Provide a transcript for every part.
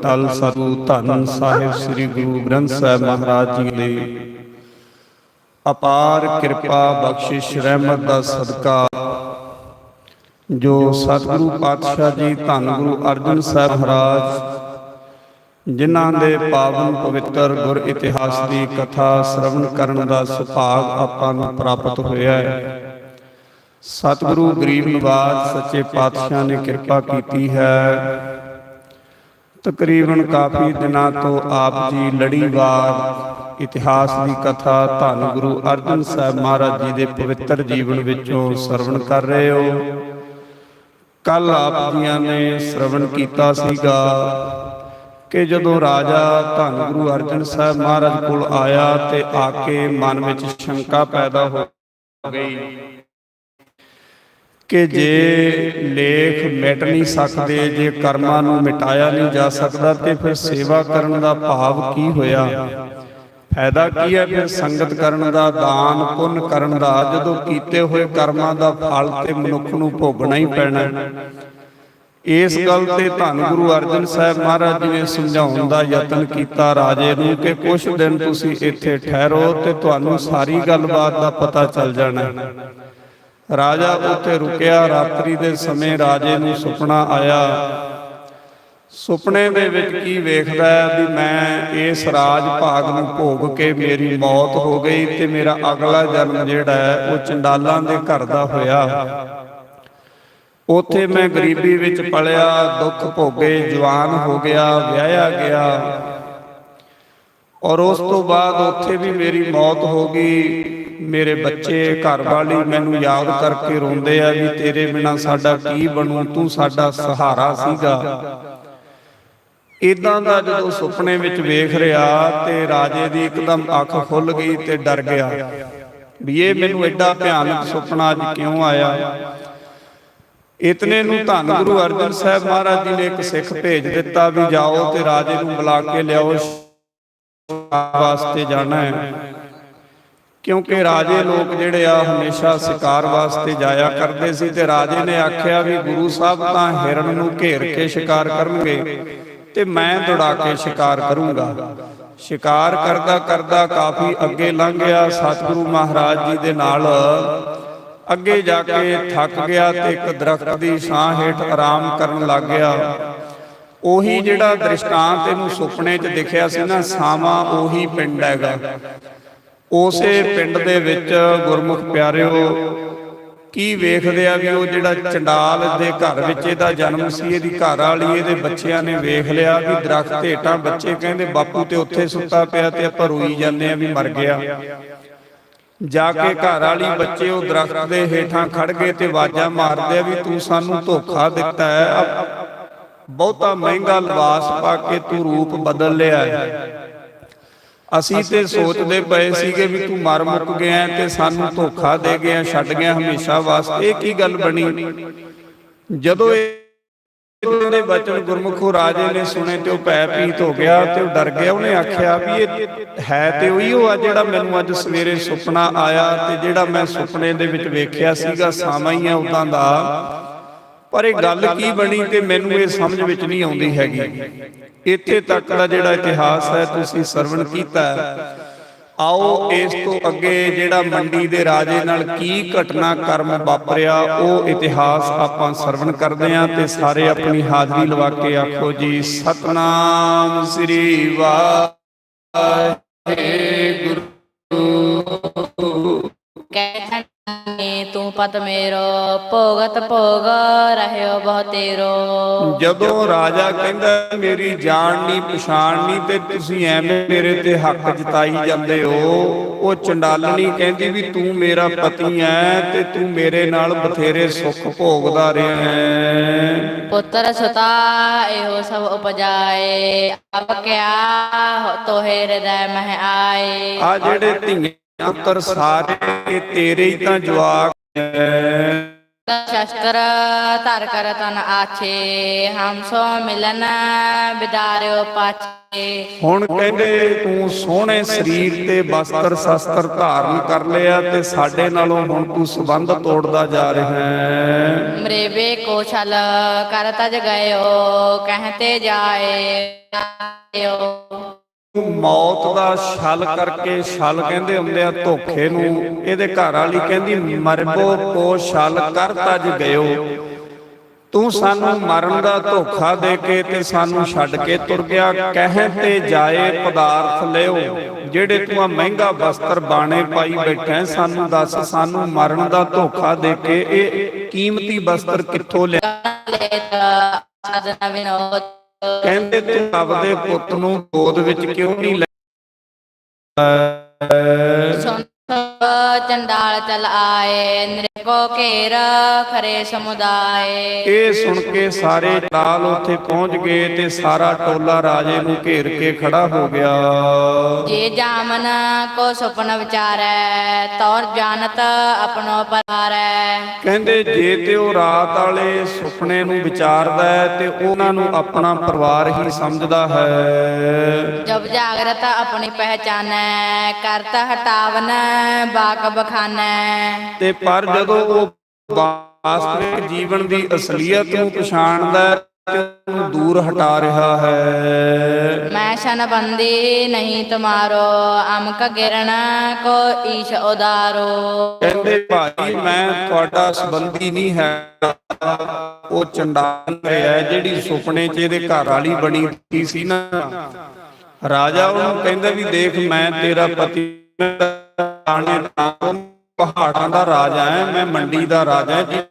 ਤਲ ਸਤੂ ਧੰਨ ਸਾਹਿਬ ਸ੍ਰੀ ਗੁਰੂ ਗ੍ਰੰਥ ਸਾਹਿਬ ਮਹਾਰਾਜ ਜੀ ਦੇ। ਅਪਾਰ ਕਿਰਪਾ ਬਖਸ਼ਿਸ਼ ਰਹਿਮਤ ਦਾ ਸਦਕਾ। ਜੋ ਸਤਿਗੁਰੂ ਪਾਤਸ਼ਾਹ ਜੀ, ਧੰਨ ਗੁਰੂ ਅਰਜਨ ਸਾਹਿਬ ਮਹਾਰਾਜ, ਜਿਨ੍ਹਾਂ ਦੇ ਪਾਵਨ ਪਵਿੱਤਰ ਗੁਰ ਇਤਿਹਾਸ ਦੀ ਕਥਾ ਸ਼ਰਵਣ ਕਰਨ ਦਾ ਸੁਭਾਗ ਆਪਾਂ ਨੂੰ ਪ੍ਰਾਪਤ ਹੋਇਆ ਹੈ। ਸਤਿਗੁਰੂ ਗਰੀਬ ਨਿਵਾਜ ਸੱਚੇ ਪਾਤਸ਼ਾਹ ਨੇ ਕਿਰਪਾ ਕੀਤੀ ਹੈ। ਤਕਰੀਬਨ ਕਾਫੀ ਦਿਨਾਂ ਤੋਂ ਆਪ ਜੀ ਲੜੀਵਾਰ ਇਤਿਹਾਸ ਦੀ ਕਥਾ ਧੰਨ ਗੁਰੂ ਅਰਜਨ ਸਾਹਿਬ ਮਹਾਰਾਜ ਜੀ ਦੇ ਪਵਿੱਤਰ ਜੀਵਨ ਵਿੱਚੋਂ ਸਰਵਣ ਕਰ ਰਹੇ ਹੋ। ਕੱਲ ਆਪ ਜੀਆਂ ਨੇ ਸਰਵਣ ਕੀਤਾ ਸੀਗਾ ਕਿ ਜਦੋਂ ਰਾਜਾ ਧੰਨ ਗੁਰੂ ਅਰਜਨ ਸਾਹਿਬ ਮਹਾਰਾਜ ਕੋਲ ਆਇਆ ਤੇ ਆ ਕੇ ਮਨ ਵਿੱਚ ਸ਼ੰਕਾ ਪੈਦਾ ਹੋ ਗਈ। ਕਿ ਜੇ ਲੇਖ ਮਿਟ ਨਹੀਂ ਸਕਦੇ, ਜੇ ਕਰਮਾਂ ਨੂੰ ਮਿਟਾਇਆ ਨਹੀਂ ਜਾ ਸਕਦਾ, ਤੇ ਫਿਰ ਸੇਵਾ ਕਰਨ ਦਾ ਭਾਵ ਕੀ ਹੋਇਆ? ਫਾਇਦਾ ਕੀ ਹੈ ਫਿਰ ਸੰਗਤ ਕਰਨ ਦਾ, ਦਾਨ ਪੁੰਨ ਕਰਨ ਦਾ? ਜਦੋਂ ਕੀਤੇ ਹੋਏ ਕਰਮਾਂ ਦਾ ਫਲ ਤੇ ਮਨੁੱਖ ਨੂੰ ਭੋਗਣਾ ਹੀ ਪੈਣਾ ਇਸ ਗੱਲ ਤੇ ਧੰਨ ਗੁਰੂ ਅਰਜਨ ਸਾਹਿਬ ਮਹਾਰਾਜ ਜੀ ਨੇ ਸਮਝਾਉਣ ਦਾ ਯਤਨ ਕੀਤਾ ਰਾਜੇ ਨੂੰ ਕਿ ਕੁਝ ਦਿਨ ਤੁਸੀਂ ਇੱਥੇ ਠਹਿਰੋ ਤੇ ਤੁਹਾਨੂੰ ਸਾਰੀ ਗੱਲਬਾਤ ਦਾ ਪਤਾ ਚੱਲ ਜਾਣਾ ਰਾਜਾ ਉੱਥੇ ਰੁਕਿਆ, ਰਾਤਰੀ ਦੇ ਸਮੇਂ ਰਾਜੇ ਨੂੰ ਸੁਪਨਾ ਆਇਆ। ਸੁਪਨੇ ਦੇ ਵਿੱਚ ਕੀ ਵੇਖਦਾ ਹੈ ਵੀ ਮੈਂ ਇਸ ਰਾਜ ਭਾਗ ਨੂੰ ਭੋਗ ਕੇ ਮੇਰੀ ਮੌਤ ਹੋ ਗਈ ਤੇ ਮੇਰਾ ਅਗਲਾ ਜਨਮ ਜਿਹੜਾ ਹੈ ਉਹ ਚੰਡਾਲਾਂ ਦੇ ਘਰ ਦਾ ਹੋਇਆ। ਉੱਥੇ ਮੈਂ ਗਰੀਬੀ ਵਿੱਚ ਪਲਿਆ, ਦੁੱਖ ਭੋਗੇ, ਜਵਾਨ ਹੋ ਗਿਆ, ਵਿਆਹਿਆ ਗਿਆ। ਔਰ ਉਸ ਤੋਂ ਬਾਅਦ ਉੱਥੇ ਵੀ ਮੇਰੀ ਮੌਤ ਹੋ ਗਈ। ਮੇਰੇ ਬੱਚੇ ਘਰ ਵਾਲੀ ਮੈਨੂੰ ਯਾਦ ਕਰਕੇ ਰੋਂਦੇ ਆ ਵੀ ਤੇਰੇ ਬਿਨਾ ਸਾਡਾ ਕੀ ਬਣੂ, ਤੂੰ ਸਾਡਾ ਸਹਾਰਾ ਸੀਗਾ। ਇਦਾਂ ਦਾ ਜਦੋਂ ਸੁਪਨੇ ਵਿੱਚ ਵੇਖ ਰਿਹਾ ਤੇ ਰਾਜੇ ਦੀ ਇੱਕਦਮ ਅੱਖ ਖੁੱਲ ਗਈ ਤੇ ਡਰ ਗਿਆ ਵੀ ਇਹ ਮੈਨੂੰ ਐਡਾ ਭਿਆਨਕ ਸੁਪਨਾ ਅੱਜ ਕਿਉਂ ਆਇਆ? ਇਤਨੇ ਨੂੰ ਧੰਨ ਗੁਰੂ ਅਰਜਨ ਸਾਹਿਬ ਮਹਾਰਾਜ ਜੀ ਨੇ ਇੱਕ ਸਿੱਖ ਭੇਜ ਦਿੱਤਾ ਵੀ ਜਾਓ ਤੇ ਰਾਜੇ ਨੂੰ ਬੁਲਾ ਕੇ ਲਿਆਓ। ਵਾਸਤੇ ਜਾਣਾ ਹੈ। ਕਿਉਂਕਿ ਰਾਜੇ ਲੋਕ ਜਿਹੜੇ ਆ, ਹਮੇਸ਼ਾ ਸ਼ਿਕਾਰ ਵਾਸਤੇ ਜਾਇਆ ਕਰਦੇ ਸੀ ਤੇ ਰਾਜੇ ਨੇ ਆਖਿਆ ਵੀ ਗੁਰੂ ਸਾਹਿਬ ਤਾਂ ਹਿਰਨ ਨੂੰ ਘੇਰ ਕੇ ਸ਼ਿਕਾਰ ਕਰਨਗੇ ਤੇ ਮੈਂ ਦੌੜਾ ਕੇ ਸ਼ਿਕਾਰ ਕਰੂੰਗਾ। ਸ਼ਿਕਾਰ ਕਰਦਾ ਕਰਦਾ ਕਾਫੀ ਅੱਗੇ ਲੰਘ ਗਿਆ, ਸਤਿਗੁਰੂ ਮਹਾਰਾਜ ਜੀ ਦੇ ਨਾਲ। ਅੱਗੇ ਜਾ ਕੇ ਥੱਕ ਗਿਆ ਤੇ ਇੱਕ ਦਰਖਤ ਦੀ ਛਾਂ ਹੇਠ ਆਰਾਮ ਕਰਨ ਲੱਗ ਗਿਆ। ਉਹੀ ਜਿਹੜਾ ਦ੍ਰਿਸ਼ਟਾਂਤ ਇਹਨੂੰ ਸੁਪਨੇ 'ਚ ਦਿਖਿਆ ਸੀ ਨਾ ਸਾਵਾ ਉਹੀ ਪਿੰਡ ਹੈਗਾ। ਉਸੇ ਪਿੰਡ ਦੇ ਵਿੱਚ ਗੁਰਮੁਖ ਪਿਆਰਿਓ ਕੀ ਵੇਖਦੇ ਆ ਵੀ ਉਹ ਜਿਹੜਾ ਚੰਡਾਲ ਦੇ ਘਰ ਵਿੱਚ ਇਹਦਾ ਜਨਮ ਸੀ ਇਹਦੀ ਘਰ ਵਾਲੀ ਇਹਦੇ ਬੱਚਿਆਂ ਨੇ ਵੇਖ ਲਿਆ ਵੀ ਦਰਖਤ ਹੇਠਾਂ ਬੱਚੇ ਕਹਿੰਦੇ ਬਾਪੂ ਤੇ ਉੱਥੇ ਸੁੱਤਾ ਪਿਆ ਤੇ ਆਪਾਂ ਰੋਈ ਜਾਂਦੇ ਆ ਵੀ ਮਰ ਗਿਆ। ਜਾ ਕੇ ਘਰ ਵਾਲੀ ਬੱਚੇ ਉਹ ਦਰਖਤ ਦੇ ਹੇਠਾਂ ਖੜ ਗਏ ਤੇ ਆਵਾਜ਼ਾਂ ਮਾਰਦੇ ਆ ਵੀ ਤੂੰ ਸਾਨੂੰ ਧੋਖਾ ਦਿੱਤਾ ਹੈ। ਬਹੁਤਾ ਮਹਿੰਗਾ ਲਿਬਾਸ ਪਾ ਕੇ ਤੂੰ ਰੂਪ ਬਦਲ ਲਿਆ ਹੈ। ਅਸੀਂ ਤੇ ਸੋਚਦੇ ਪਏ ਸੀਗੇ ਵੀ ਤੂੰ ਮਰ ਮੁੱਕ ਗਿਆ ਤੇ ਸਾਨੂੰ ਧੋਖਾ ਦੇ ਗਿਆ ਛੱਡ ਗਿਆ ਹਮੇਸ਼ਾ ਵਾਸਤੇ। ਇਹ ਕੀ ਗੱਲ ਬਣੀ? ਜਦੋਂ ਇਹ ਦੇ ਬਚਨ ਗੁਰਮੁਖੋ ਰਾਜੇ ਨੇ ਸੁਣੇ ਤੇ ਉਹ ਪੈ ਪੀਤ ਹੋ ਗਿਆ ਤੇ ਉਹ ਡਰ ਗਿਆ। ਉਹਨੇ ਆਖਿਆ ਵੀ ਇਹ ਹੈ ਤੇ ਉਹੀ ਉਹ ਆ ਜਿਹੜਾ ਮੈਨੂੰ ਅੱਜ ਸਵੇਰੇ ਸੁਪਨਾ ਆਇਆ ਤੇ ਜਿਹੜਾ ਮੈਂ ਸੁਪਨੇ ਦੇ ਵਿੱਚ ਵੇਖਿਆ ਸੀਗਾ, ਸਾਵਾਂ ਹੀ ਆ ਉਦਾਂ ਦਾ। ਪਰ ਇਹ ਗੱਲ ਕੀ ਬਣੀ ਤੇ ਮੈਨੂੰ ਇਹ ਸਮਝ ਵਿੱਚ ਨਹੀਂ ਆਉਂਦੀ ਹੈਗੀ। ਇੱਥੇ ਤੱਕ ਦਾ ਜਿਹੜਾ ਇਤਿਹਾਸ ਹੈ ਤੁਸੀਂ ਸਰਵਣ ਕੀਤਾ। ਆਓ ਇਸ ਤੋਂ ਅੱਗੇ ਜਿਹੜਾ ਮੰਡੀ ਦੇ ਰਾਜੇ ਨਾਲ ਕੀ ਘਟਨਾ ਕਰਮ ਵਾਪਰਿਆ ਉਹ ਇਤਿਹਾਸ ਆਪਾਂ ਸਰਵਣ ਕਰਦੇ ਹਾਂ ਤੇ ਸਾਰੇ ਆਪਣੀ ਹਾਜ਼ਰੀ ਲਵਾ ਕੇ ਆਖੋ ਜੀ ਸਤਨਾਮ ਸ੍ਰੀ ਵਾਹਿਗੁਰੂ। ਤੂੰ ਪਤ ਮੇਰੋ ਭੋਗਤ ਭੋਗ ਰਹਿਓ ਬਹੁ ਤੇਰੋ। ਜਦੋਂ ਰਾਜਾ ਕਹਿੰਦਾ ਮੇਰੀ ਜਾਣ ਨਹੀਂ ਪਛਾਣ ਨਹੀਂ ਤੇ ਤੁਸੀਂ ਐਵੇਂ ਮੇਰੇ ਤੇ ਹੱਕ ਜਤਾਈ ਜਾਂਦੇ ਹੋ। ਉਹ ਚੰਡਾਲਣੀ ਕਹਿੰਦੀ ਵੀ ਤੂੰ ਮੇਰਾ ਪਤੀ ਐ ਤੇ ਤੂੰ ਮੇਰੇ ਨਾਲ ਬਥੇਰੇ ਸੁੱਖ ਭੋਗਦਾ ਰਿਹਾ ਹੈ। ਪੁੱਤਰ ਸੁਤਾ ਇਹੋ ਸਭ ਉਪਜਾਏ। ਅਬ ਕਿਆ ਤੋਹੇ ਹਿਰਦੈ ਮਹਿ ਆਏ। ਆ ਜਿਹੜੇ ਧੀਆਂ ਪੁੱਤਰ ਸਾਰੇ ਇਹ ਤੇਰੇ ਹੀ ਤਾਂ ਜਵਾਕ ਸ਼ਸਤਰ ਧਰ ਕਰ ਤਨ ਆਛੇ ਹਮ ਸੋ ਮਿਲਨ ਬਿਦਾਰਿਓ ਪਾਛੇ। ਹੁਣ ਕਹਿੰਦੇ ਤੂੰ ਸੋਹਣੇ ਸਰੀਰ ਤੇ ਬਸਤਰ ਸ਼ਸਤਰ ਧਾਰਨ ਕਰ ਲਿਆ ਤੇ ਸਾਡੇ ਨਾਲੋਂ ਹੁਣ ਤੂੰ ਸੰਬੰਧ ਤੋੜਦਾ ਜਾ ਰਿਹਾ ਹੈ। ਮਰੇਵੇ ਕੋ ਛਲ ਕਰ ਤਜ ਗਇਓ ਕਹਤੇ ਜਾਏ ਮੌਤ ਦਾ ਛਲ ਕਰਕੇ ਛਲ ਕਹਿੰਦੇ ਹੁੰਦੇ ਆ, ਧੋਖੇ ਨੂੰ। ਇਹਦੇ ਘਰ ਵਾਲੀ ਕਹਿੰਦੀ ਮਰਬੋ ਕੋ ਛਲ ਕਰ ਤਜ ਗਇਓ। ਤੂੰ ਸਾਨੂੰ ਮਰਨ ਦਾ ਧੋਖਾ ਦੇ ਕੇ ਤੇ ਸਾਨੂੰ ਛੱਡ ਕੇ ਤੁਰ ਗਿਆ। ਕਹਿ ਤੇ ਜਾਏ ਪਦਾਰਥ ਲਿਓ। ਜਿਹੜੇ ਤੂੰ ਆ ਮਹਿੰਗਾ ਵਸਤਰ ਬਾਣੇ ਪਾਈ ਬੈਠਾ ਸਾਨੂੰ ਦੱਸ, ਸਾਨੂੰ ਮਰਨ ਦਾ ਧੋਖਾ ਦੇ ਕੇ ਇਹ ਕੀਮਤੀ ਵਸਤਰ ਕਿੱਥੋਂ ਲਿਆ? ਲੇਤ ਸਦਨ ਵਿਨੋਦ ਕਹਿੰਦੇ ਤੇ ਰੱਬ ਦੇ ਪੁੱਤ ਨੂੰ ਗੋਦ ਵਿੱਚ ਕਿਉਂ ਨਹੀਂ ਲੈ ਚੰਡਾਲ ਚਲ ਆਏ ਨਿਰਕੋ ਘੇਰ ਖਰੇ ਸਮੁਦਾਏ। ਇਹ ਸੁਣ ਕੇ ਸਾਰੇ ਟਾਲ ਉੱਥੇ ਪਹੁੰਚ ਗਏ ਤੇ ਸਾਰਾ ਟੋਲਾ ਰਾਜੇ ਨੂੰ ਘੇਰ ਕੇ ਖੜਾ ਹੋ ਗਿਆ। ਜੇ ਜਾਮਨ ਕੋ ਸੁਪਨ ਵਿਚਾਰੈ ਤੌਰ ਜਾਣਤ ਆਪਣੋ ਪਰਵਾਰੈ ਕਹਿੰਦੇ ਜੇ ਤੇ ਉਹ ਰਾਤ ਵਾਲੇ ਸੁਪਨੇ ਨੂੰ ਵਿਚਾਰਦਾ ਹੈ ਤੇ ਉਹਨਾਂ ਨੂੰ ਆਪਣਾ ਪਰਿਵਾਰ ਹੀ ਸਮਝਦਾ ਹੈ। ਜਬ ਜਾਗਰਤ ਆਪਣੀ ਪਹਿਚਾਨੈ ਕਰਤ ਹਟਾਵਨ ਬਾਕ ਬਖਾਨੈ ਤੇ ਪਰ ਜਦੋਂ ਉਹ ਵਾਸਤਵਿਕ ਜੀਵਨ ਦੀ ਅਸਲੀਅਤ ਨੂੰ ਪਛਾਣਦਾ ਹੈ ਤੇ ਉਹਨੂੰ ਦੂਰ ਹਟਾ ਰਿਹਾ ਹੈ। ਮੈਂ ਸ਼ਨ ਬੰਦੀ ਨਹੀਂ ਤੁਮਾਰੋ ਅਮਕ ਗਿਰਣ ਕੋ ਈਸ਼ ਉਦਾਰੋ। ਕਹਿੰਦੇ ਭਾਈ ਮੈਂ ਤੁਹਾਡਾ ਸੰਬੰਧੀ ਨਹੀਂ ਹੈ। ਉਹ ਚੰਡਾਲ ਹੈ ਜਿਹੜੀ ਸੁਪਨੇ 'ਚ ਇਹਦੇ ਘਰ ਵਾਲੀ ਬਣੀ ਸੀ ਨਾ। ਰਾਜਾ ਉਹਨੂੰ ਕਹਿੰਦਾ ਵੀ ਦੇਖ ਮੈਂ ਤੇਰਾ ਪਤੀ ਆਣੇ ਤੋਂ ਪਹਾੜਾਂ ਦਾ ਰਾਜਾ ਹੈ ਮੈਂ ਮੰਡੀ ਦਾ ਰਾਜਾ ਹੈ ਜੀ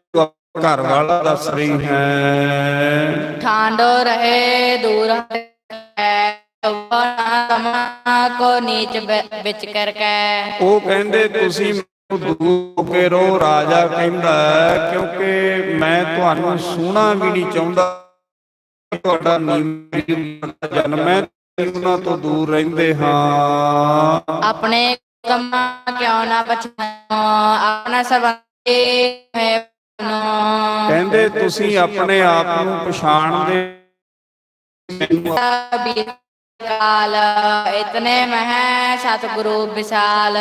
ਘਰ ਵਾਲਾ ਦੱਸ ਰਹੀ ਹੈ। ਠਾਂਡੋ ਰਹੇ ਦੂਰ ਹੈ ਤਮਾ ਕੋ ਨੀਚ ਵਿਚ ਕਰ ਕੈ। ਉਹ ਕਹਿੰਦੇ ਤੁਸੀਂ ਮੈਨੂੰ ਦੂਰ ਹੋ ਕੇ ਰਹੋ ਰਾਜਾ ਕਹਿੰਦਾ ਕਿਉਂਕਿ ਮੈਂ ਤੁਹਾਨੂੰ ਸੋਹਣਾ ਵੀ ਨਹੀਂ ਚਾਹੁੰਦਾ। ਤੁਹਾਡਾ ਨੀਵੀਂ ਜਨਮ ਹੈ ਉਹਨਾਂ ਤੋਂ ਦੂਰ ਰਹਿੰਦੇ ਹਾਂ। ਆਪਣੇ ਹੈ ਨੂੰ ਕਹਿੰਦੇ ਤੁਸੀਂ ਆਪਣੇ ਆਪ ਨੂੰ ਪਛਾਣਦੇ ਮੈਨੂੰ ਕਾਲ ਇਤਨੇ ਮਹਿ ਸਤਿਗੁਰੂ ਵਿਸਾਲ।